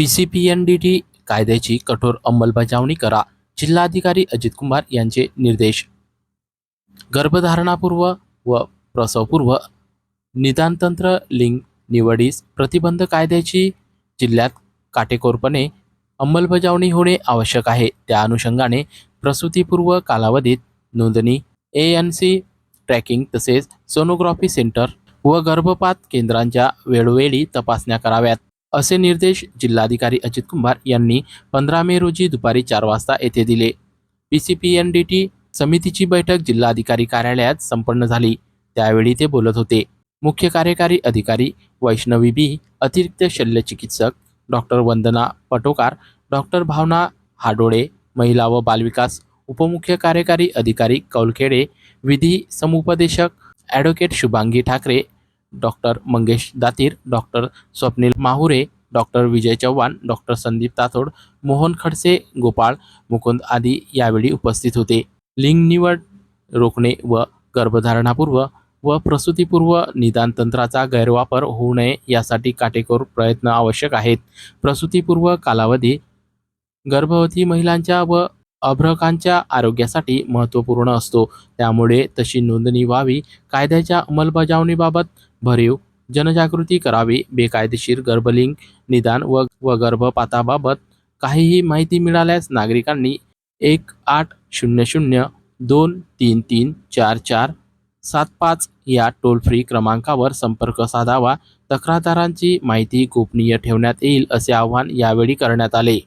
P C P N D T कायद्याची कठोर अंमलबजावणी करा जिल्हाधिकारी अजित कुमार यांचे निर्देश. गर्भधारणापूर्व व प्रसवपूर्व निदानतंत्र लिंग निवडीस प्रतिबंध कायद्याची जिल्ह्यात काटेकोरपणे अंमलबजावणी होणे आवश्यक आहे. त्या अनुषंगाने प्रसूतीपूर्व कालावधीत नोंदणी ए एन सी ट्रॅकिंग तसेच सोनोग्राफी सेंटर व गर्भपात केंद्रांच्या वेळोवेळी तपासण्या कराव्यात. असे निर्देश जिल्हाधिकारी अजित कुमार यांनी पंधरा मे रोजी दुपारी चार वाजता येथे दिले. P C P N D T समितीची बैठक जिल्हाधिकारी कार्यालयात संपन्न झाली. त्यावेळी ते बोलत होते. मुख्य कार्यकारी अधिकारी वैष्णवी बी अतिरिक्त शल्यचिकित्सक डॉक्टर वंदना पटोकार डॉक्टर भावना हाडोळे महिला व बालविकास उपमुख्य कार्यकारी अधिकारी कौलखेडे विधी समुपदेशक advocate Shubhangi Thakare doctor Mangesh Datir doctor Swapnil Mahure doctor Vijay Chavan doctor Sandeep Tatod Mohan Khadse Gopal Mukund आदी यावेळी उपस्थित होते. लिंग निवड रोखणे व गर्भधारणापूर्व व प्रसूतीपूर्व निदान तंत्राचा गैरवापर होऊ नये यासाठी काटेकोर प्रयत्न आवश्यक आहेत. प्रसूतीपूर्व कालावधी गर्भवती महिलांच्या व अभ्रकांच्या आरोग्यासाठी महत्त्वपूर्ण असतो. त्यामुळे तशी नोंदणी व्हावी. कायद्याच्या अंमलबजावणीबाबत भरीव जनजागृती करावी. बेकायदेशीर गर्भलिंग निदान व व गर्भपाताबाबत काहीही माहिती मिळाल्यास नागरिकांनी एक आठ शून्य शून्य दोन तीन तीन चार चार सात पाच या टोल फ्री क्रमांकावर संपर्क साधावा. तक्रारदारांची माहिती गोपनीय ठेवण्यात येईल असे आवाहन यावेळी करण्यात आले.